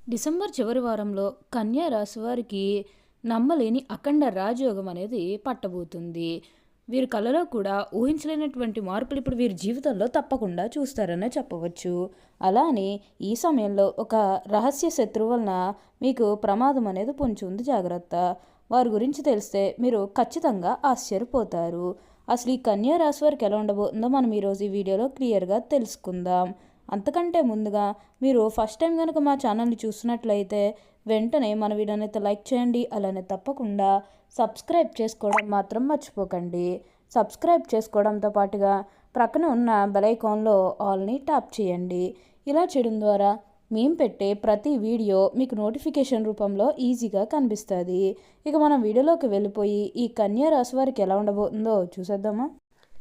December చివరి వారంలో కన్యా రాశి వారికి నమ్మలేని అఖండ రాజయోగం అనేది పట్టబోతుంది. వీరి కళలో కూడా ఊహించలేనటువంటి మార్పులు ఇప్పుడు వీరి జీవితంలో తప్పకుండా చూస్తారనే చెప్పవచ్చు. అలానే ఈ సమయంలో ఒక రహస్య శత్రువు వలన మీకు ప్రమాదం అనేది పొంచి ఉంది జాగ్రత్త. వారి గురించి తెలిస్తే మీరు ఖచ్చితంగా ఆశ్చర్యపోతారు. అసలు ఈ కన్యా రాశి వారికి ఎలా ఉండబోతుందో మనం ఈరోజు ఈ వీడియోలో క్లియర్గా తెలుసుకుందాం. అంతకంటే ముందుగా మీరు ఫస్ట్ టైం కనుక మా ఛానల్ని చూసినట్లయితే వెంటనే మన వీడియోనైతే లైక్ చేయండి అలానే తప్పకుండా సబ్స్క్రైబ్ చేసుకోవడం మాత్రం మర్చిపోకండి. సబ్స్క్రైబ్ చేసుకోవడంతో పాటుగా ప్రక్కన ఉన్న బెలైకాన్లో ఆల్ని ట్యాప్ చేయండి. ఇలా చేయడం ద్వారా మేము పెట్టే ప్రతి వీడియో మీకు నోటిఫికేషన్ రూపంలో ఈజీగా కనిపిస్తుంది. ఇక మనం వీడియోలోకి వెళ్ళిపోయి ఈ కన్యా రాశి వారికి ఎలా ఉండబోతుందో చూసేద్దామా?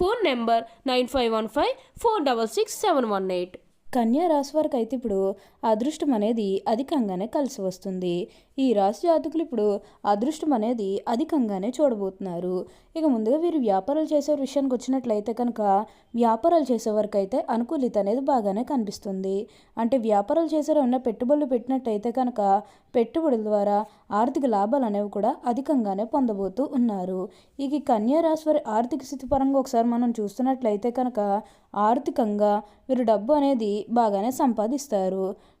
Phone number nine five one five four double six seven one eight. కన్యా రాశి వారికి అయితే ఇప్పుడు అదృష్టం అనేది అధికంగానే కలిసి వస్తుంది. ఈ రాశి జాతకులు ఇప్పుడు అదృష్టం అనేది అధికంగానే చూడబోతున్నారు. ఇక ముందుగా వీరు వ్యాపారాలు చేసే విషయానికి వచ్చినట్లయితే కనుక వ్యాపారాలు చేసేవారికి అయితే అనుకూలిత అనేది బాగానే కనిపిస్తుంది. అంటే వ్యాపారాలు చేసే ఉన్న పెట్టుబడులు పెట్టినట్టయితే కనుక పెట్టుబడుల ద్వారా ఆర్థిక లాభాలు అనేవి కూడా అధికంగానే పొందబోతూ ఉన్నారు. ఇక కన్యా రాశి వారి ఆర్థిక స్థితి పరంగా ఒకసారి మనం చూస్తున్నట్లయితే కనుక ఆర్థికంగా వీరు డబ్బు అనేది బాగానే సంపాదిస్తారు.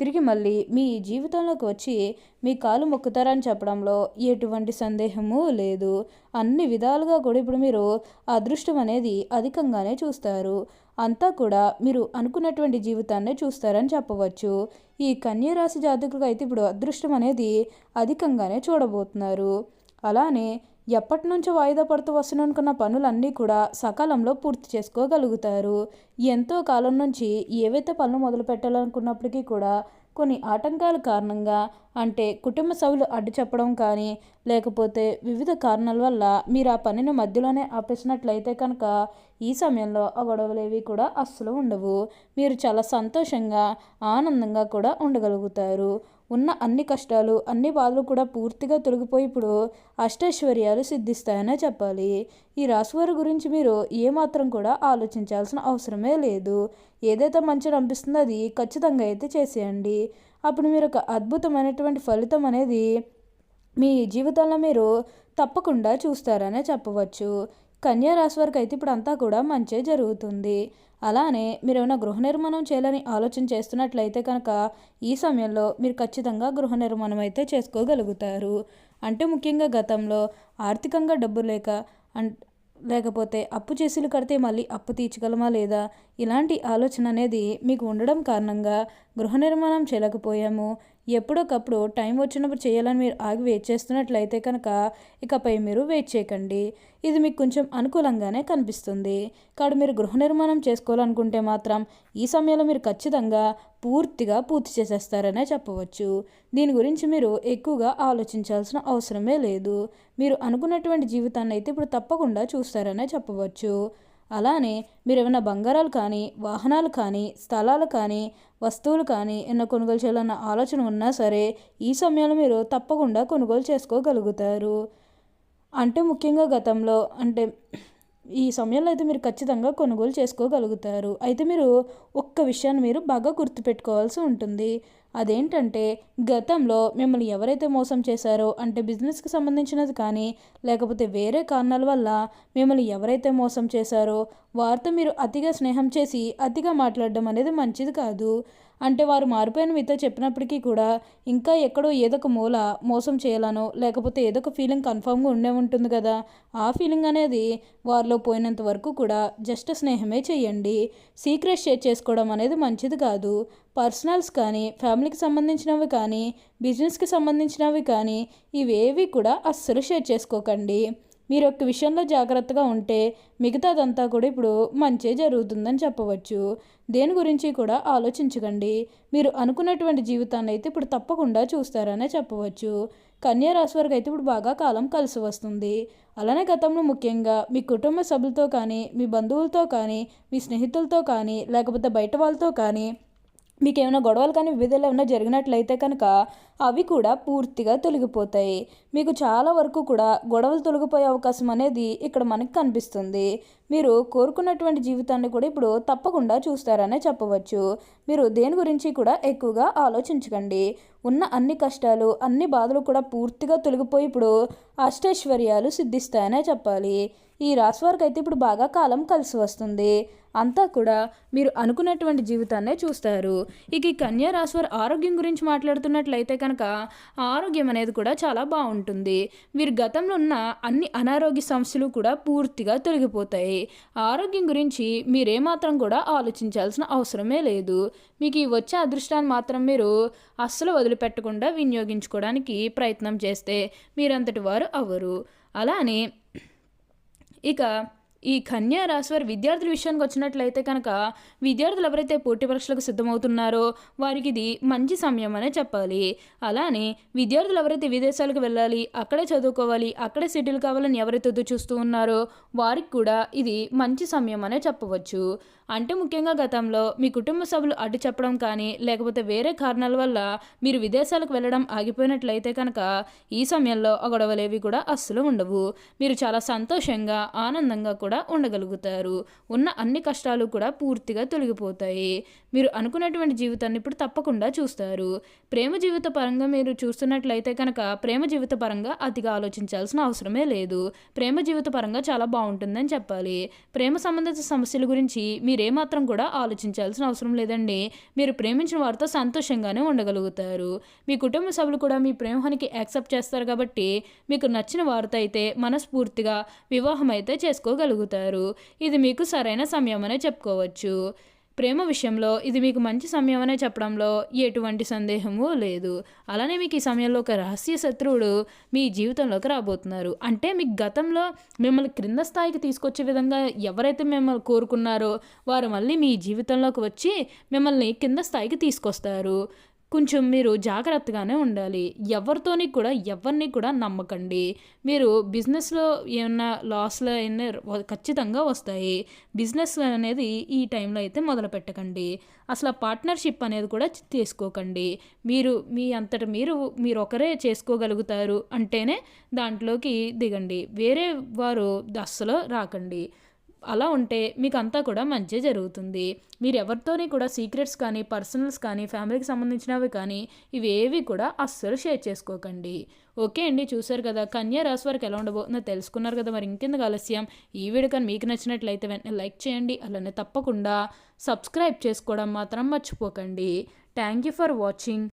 తిరిగి మళ్ళీ మీ జీవితంలోకి వచ్చి మీ కాలు మొక్కుతారని చెప్పడంలో ఎటువంటి సందేహము లేదు. అన్ని విధాలుగా కూడా ఇప్పుడు మీరు అదృష్టం అనేది అధికంగానే చూస్తారు. అంతా కూడా మీరు అనుకున్నటువంటి జీవితాన్నే చూస్తారని చెప్పవచ్చు. ఈ కన్యరాశి జాతకులకు అయితే ఇప్పుడు అదృష్టం అనేది అధికంగానే చూడబోతున్నారు. అలానే ఎప్పటి నుంచో వాయిదా పడుతూ వస్తున్ననుకున్న పనులన్నీ కూడా సకాలంలో పూర్తి చేసుకోగలుగుతారు. ఎంతో కాలం నుంచి ఏవైతే పనులు మొదలు పెట్టాలనుకున్నప్పటికీ కూడా కొన్ని ఆటంకాల కారణంగా అంటే కుటుంబ సభ్యులు అడ్డు చెప్పడం కానీ లేకపోతే వివిధ కారణాల వల్ల మీరు ఆ పనిని మధ్యలోనే ఆపేసినట్లయితే కనుక ఈ సమయంలో ఆ గొడవలేవి కూడా అస్సలు ఉండవు. మీరు చాలా సంతోషంగా ఆనందంగా కూడా ఉండగలుగుతారు. ఉన్న అన్ని కష్టాలు అన్ని బాధలు కూడా పూర్తిగా తొలగిపోయి ఇప్పుడు అష్టైశ్వర్యాలు సిద్ధిస్తాయనే చెప్పాలి. ఈ రాశివారి గురించి మీరు ఏమాత్రం కూడా ఆలోచించాల్సిన అవసరమే లేదు. ఏదైతే మంచి అనిపిస్తుందో అది ఖచ్చితంగా అయితే చేసేయండి. అప్పుడు మీరు ఒక అద్భుతమైనటువంటి ఫలితం అనేది మీ జీవితంలో మీరు తప్పకుండా చూస్తారనే చెప్పవచ్చు. కన్యా రాశి వారికి అయితే ఇప్పుడు అంతా కూడా మంచే జరుగుతుంది. అలానే మీరు ఏమైనా గృహ నిర్మాణం చేయాలని ఆలోచన చేస్తున్నట్లయితే కనుక ఈ సమయంలో మీరు ఖచ్చితంగా గృహ నిర్మాణం అయితే చేసుకోగలుగుతారు. అంటే ముఖ్యంగా గతంలో ఆర్థికంగా డబ్బు లేక అన్ లేకపోతే అప్పు చేసిలు కడితే మళ్ళీ అప్పు తీర్చగలమా లేదా ఇలాంటి ఆలోచన అనేది మీకు ఉండడం కారణంగా గృహ నిర్మాణం చేయలేకపోయాము. ఎప్పుడొకప్పుడు టైం వచ్చినప్పుడు చేయాలని మీరు ఆగి వెయిట్ చేస్తున్నట్లయితే కనుక ఇకపై మీరు వెయిట్ చేయకండి. ఇది మీకు కొంచెం అనుకూలంగానే కనిపిస్తుంది. కాబట్టి మీరు గృహ నిర్మాణం చేసుకోవాలనుకుంటే మాత్రం ఈ సమయంలో మీరు ఖచ్చితంగా పూర్తిగా పూర్తి చేసేస్తారనే చెప్పవచ్చు. దీని గురించి మీరు ఎక్కువగా ఆలోచించాల్సిన అవసరమే లేదు. మీరు అనుకున్నటువంటి జీవితాన్ని అయితే ఇప్పుడు తప్పకుండా చూస్తారనే చెప్పవచ్చు. అలానే మీరు ఏమైనా బంగారాలు కానీ వాహనాలు కానీ స్థలాలు కానీ వస్తువులు కానీ ఏమైనా కొనుగోలు చేయాలన్న ఆలోచన ఉన్నా సరే ఈ సమయంలో మీరు తప్పకుండా కొనుగోలు చేసుకోగలుగుతారు. అంటే ముఖ్యంగా గతంలో అంటే ఈ సమయంలో అయితే మీరు ఖచ్చితంగా కొనుగోలు చేసుకోగలుగుతారు. అయితే మీరు ఒక్క విషయాన్ని మీరు బాగా గుర్తుపెట్టుకోవాల్సి ఉంటుంది. అదేంటంటే గతంలో మిమ్మల్ని ఎవరైతే మోసం చేశారో అంటే బిజినెస్కి సంబంధించినది కానీ లేకపోతే వేరే కారణాల వల్ల మిమ్మల్ని ఎవరైతే మోసం చేశారో వారితో మీరు అతిగా స్నేహం చేసి అతిగా మాట్లాడడం అనేది మంచిది కాదు. అంటే వారు మారిపోయిన మీతో చెప్పినప్పటికీ కూడా ఇంకా ఎక్కడో ఏదో ఒక మూల మోసం చేయాలనో లేకపోతే ఏదో ఒక ఫీలింగ్ కన్ఫామ్గా ఉండే ఉంటుంది కదా ఆ ఫీలింగ్ అనేది వారిలో పోయినంత వరకు కూడా జస్ట్ స్నేహమే చేయండి. సీక్రెట్ షేర్ చేసుకోవడం అనేది మంచిది కాదు. పర్సనల్స్ కానీ ఫ్యామిలీకి సంబంధించినవి కానీ బిజినెస్కి సంబంధించినవి కానీ ఇవేవి కూడా అస్సలు షేర్ చేసుకోకండి. మీరు ఒక విషయంలో జాగ్రత్తగా ఉంటే మిగతాదంతా కూడా ఇప్పుడు మంచే జరుగుతుందని చెప్పవచ్చు. దేని గురించి కూడా ఆలోచించకండి. మీరు అనుకున్నటువంటి జీవితాన్ని అయితే ఇప్పుడు తప్పకుండా చూస్తారనే చెప్పవచ్చు. కన్యా రాశి వారికి అయితే ఇప్పుడు బాగా కాలం కలిసి వస్తుంది. అలానే గతంలో ముఖ్యంగా మీ కుటుంబ సభ్యులతో కానీ మీ బంధువులతో కానీ మీ స్నేహితులతో కానీ లేకపోతే బయట వాళ్ళతో కానీ మీకు ఏమైనా గొడవలు కానీ విధులు ఏమైనా జరిగినట్లయితే కనుక అవి కూడా పూర్తిగా తొలగిపోతాయి. మీకు చాలా వరకు కూడా గొడవలు తొలగిపోయే అవకాశం అనేది ఇక్కడ మనకు కనిపిస్తుంది. మీరు కోరుకున్నటువంటి జీవితాన్ని కూడా ఇప్పుడు తప్పకుండా చూస్తారనే చెప్పవచ్చు. మీరు దేని గురించి కూడా ఎక్కువగా ఆలోచించకండి. ఉన్న అన్ని కష్టాలు అన్ని బాధలు కూడా పూర్తిగా తొలగిపోయి ఇప్పుడు అష్టైశ్వర్యాలు సిద్ధిస్తాయనే చెప్పాలి. ఈ రాశి వారికి అయితే ఇప్పుడు బాగా కాలం కలిసి వస్తుంది. అంతా కూడా మీరు అనుకున్నటువంటి జీవితాన్నే చూస్తారు. ఇక ఈ కన్యా రాశి వారి ఆరోగ్యం గురించి మాట్లాడుతున్నట్లయితే కనుక ఆరోగ్యం అనేది కూడా చాలా బాగుంటుంది. వీరి గతంలో ఉన్న అన్ని అనారోగ్య సమస్యలు కూడా పూర్తిగా తొలగిపోతాయి. ఆరోగ్యం గురించి మీరేమాత్రం కూడా ఆలోచించాల్సిన అవసరమే లేదు. మీకు ఈ వచ్చే అదృష్టాన్ని మాత్రం మీరు అస్సలు వదిలిపెట్టకుండా వినియోగించుకోవడానికి ప్రయత్నం చేస్తే మీరంతటి వారు అవ్వరు అలానే ఇక ఈ కన్యా రాశి వారి విద్యార్థుల విషయానికి వచ్చినట్లయితే కనుక విద్యార్థులు ఎవరైతే పోటీ పరీక్షలకు సిద్ధమవుతున్నారో వారికి ఇది మంచి సమయం అనే చెప్పాలి. అలానే విద్యార్థులు ఎవరైతే విదేశాలకు వెళ్ళాలి అక్కడే చదువుకోవాలి అక్కడే సెటిల్ కావాలని ఎవరైతే ఎదురు చూస్తూ ఉన్నారో వారికి కూడా ఇది మంచి సమయం అనే చెప్పవచ్చు. అంటే ముఖ్యంగా గతంలో మీ కుటుంబ సభ్యులు అడ్డు చెప్పడం కానీ లేకపోతే వేరే కారణాల వల్ల మీరు విదేశాలకు వెళ్ళడం ఆగిపోయినట్లయితే కనుక ఈ సమయంలో ఆ గొడవలేవి కూడా అస్సలు ఉండవు. మీరు చాలా సంతోషంగా ఆనందంగా కూడా కూడా ఉండగలుగుతారు. ఉన్న అన్ని కష్టాలు కూడా పూర్తిగా తొలగిపోతాయి. మీరు అనుకున్నటువంటి జీవితాన్ని ఇప్పుడు తప్పకుండా చూస్తారు. ప్రేమ జీవిత పరంగా మీరు చూస్తున్నట్లయితే కనుక ప్రేమ జీవిత పరంగా అతిగా ఆలోచించాల్సిన అవసరమే లేదు. ప్రేమ జీవిత పరంగా చాలా బాగుంటుందని చెప్పాలి. ప్రేమ సంబంధిత సమస్యల గురించి మీరేమాత్రం కూడా ఆలోచించాల్సిన అవసరం లేదండి. మీరు ప్రేమించిన వారితో సంతోషంగానే ఉండగలుగుతారు. మీ కుటుంబ సభ్యులు కూడా మీ ప్రేమానికి యాక్సెప్ట్ చేస్తారు కాబట్టి మీకు నచ్చిన వారితో అయితే మనస్ఫూర్తిగా వివాహం అయితే చేసుకోగలుగుతారు. ఇది మీకు సరైన సమయమనే చెప్పుకోవచ్చు. ప్రేమ విషయంలో ఇది మీకు మంచి సమయమనే చెప్పడంలో ఎటువంటి సందేహము లేదు. అలానే మీకు ఈ సమయంలో ఒక రహస్య శత్రువుడు మీ జీవితంలోకి రాబోతున్నారు. అంటే మీ గతంలో మిమ్మల్ని క్రింద స్థాయికి తీసుకొచ్చే విధంగా ఎవరైతే మిమ్మల్ని కోరుకున్నారో వారు మళ్ళీ మీ జీవితంలోకి వచ్చి మిమ్మల్ని కింద స్థాయికి తీసుకొస్తారు. కొంచెం మీరు జాగ్రత్తగానే ఉండాలి. ఎవరితోని కూడా ఎవరిని కూడా నమ్మకండి. మీరు బిజినెస్లో ఏమన్నా లాస్లో అయినా ఖచ్చితంగా వస్తాయి. బిజినెస్ అనేది ఈ టైంలో అయితే మొదలు పెట్టకండి. అసలు పార్ట్నర్షిప్ అనేది కూడా తీసుకోకండి. మీరు మీ అంతట మీరు మీరు ఒకరే చేసుకోగలుగుతారు అంటేనే దాంట్లోకి దిగండి. వేరే వారు అస్సలు రాకండి. అలా ఉంటే మీకు అంతా కూడా మంచి జరుగుతుంది. మీరు ఎవరితోని కూడా సీక్రెట్స్ కానీ పర్సనల్స్ కానీ ఫ్యామిలీకి సంబంధించినవి కానీ ఇవేవి కూడా అస్సలు షేర్ చేసుకోకండి. ఓకే అండి చూసారు కదా కన్యా రాశి వారికి ఎలా ఉండబోతుందో తెలుసుకున్నారు కదా మరి ఇంకెందుకు ఆలస్యం? ఈ వీడియో కానీ మీకు నచ్చినట్లయితే వెంటనే లైక్ చేయండి అలానే తప్పకుండా సబ్స్క్రైబ్ చేసుకోవడం మాత్రం మర్చిపోకండి. Thank you for watching.